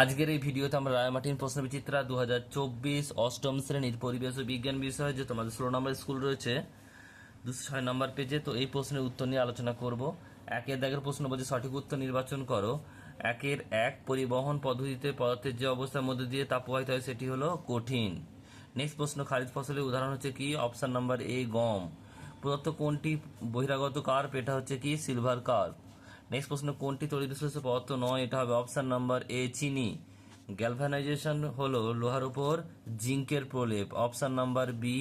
আজকের এই ভিডিওতে আমরা রায়মার্টিন প্রশ্ন বিচিত্রা দু অষ্টম শ্রেণির পরিবেশ ও বিজ্ঞান বিষয়ে যে তোমাদের ষোলো নম্বর স্কুল রয়েছে, দুশো ছয় নম্বর পেজে তো এই প্রশ্নের উত্তর নিয়ে আলোচনা করব। একের দাগের প্রশ্ন বলছে, সঠিক উত্তর নির্বাচন করো। একের এক, পরিবহন পদ্ধতিতে পদার্থের যে অবস্থার মধ্যে দিয়ে তাপ প্রবাহিত হয়, সেটি হলো কঠিন। নেক্সট প্রশ্ন, খারিজ ফসলের উদাহরণ হচ্ছে কি? অপশান নাম্বার এ, গম। প্রদত্ত কোনটি বহিরাগত কার্প? এটা হচ্ছে কি? Silver carp. নেক্সট প্রশ্ন, কোনটি তড়িৎ বিশ্লেষণ পদার্থ নয়? এটা হবে অপশন নাম্বার এ চিনি। গ্যালভানাইজেশন হলো লোহার উপর জিঙ্কের প্রলেপ। অপশন নাম্বার বি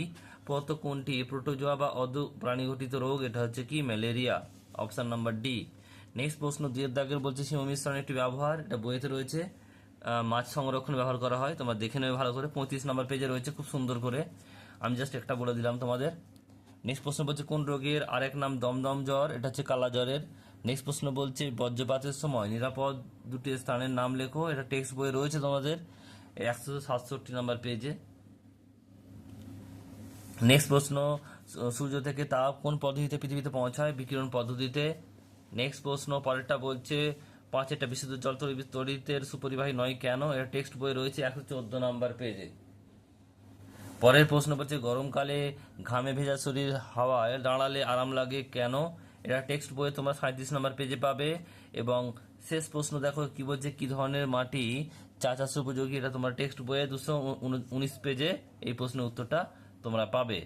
পদার্থ কোনটি? প্রোটোজোয়া বা অদু প্রাণীঘটিত রোগ, এটা হচ্ছে কি? Malaria. Option number D next প্রশ্ন, দুয়ের দাগের বলছে সীম মিশ্রণের একটি ব্যবহার, এটা বইতে রয়েছে। মাছ সংরক্ষণ ব্যবহার করা হয়। তোমরা দেখে নেবে ভালো করে। পঁয়ত্রিশ নম্বর পেজে রয়েছে, খুব সুন্দর করে। আমি জাস্ট একটা বলে দিলাম তোমাদের। নেক্সট প্রশ্ন বলছে, কোন রোগের আরেক নাম দমদম জ্বর? এটা হচ্ছে কালা জ্বরের। নেক্সট প্রশ্ন বলছে, বজ্রপাতের সময় নিরাপদ দুটি স্থানের নাম লেখো। এটা টেক্সট বইয়ে রয়েছে তোমাদের। একশো সাতষট্টি নম্বর পেজে নেক্সট প্রশ্ন, সূর্য থেকে তাপ কোন পদ্ধতিতে পৃথিবীতে পৌঁছায়? বিকিরণ পদ্ধতিতে। নেক্সট প্রশ্ন, পরেরটা বলছে, পাঁচ একটা বিশুদ্ধ জল তড়িতের সুপরিবাহী নয় কেন? এটা টেক্সট বই রয়েছে একশো চোদ্দ নাম্বার পেজে পরের প্রশ্ন বলছে, গরমকালে ঘামে ভেজা শরীর হাওয়ায় দাঁড়ালে আরাম লাগে কেন? এটা টেক্সট বইয়ে তোমরা সাঁত্রিশ নম্বর পেজে পাবে এবং শেষ প্রশ্ন দেখো কি বলছে, কি ধরনের মাটি চা চাষ উপযোগী এটা তোমার টেক্সট বইয়ে দুশো উনিশ পেজে এই প্রশ্নের উত্তরটা তোমরা পাবে।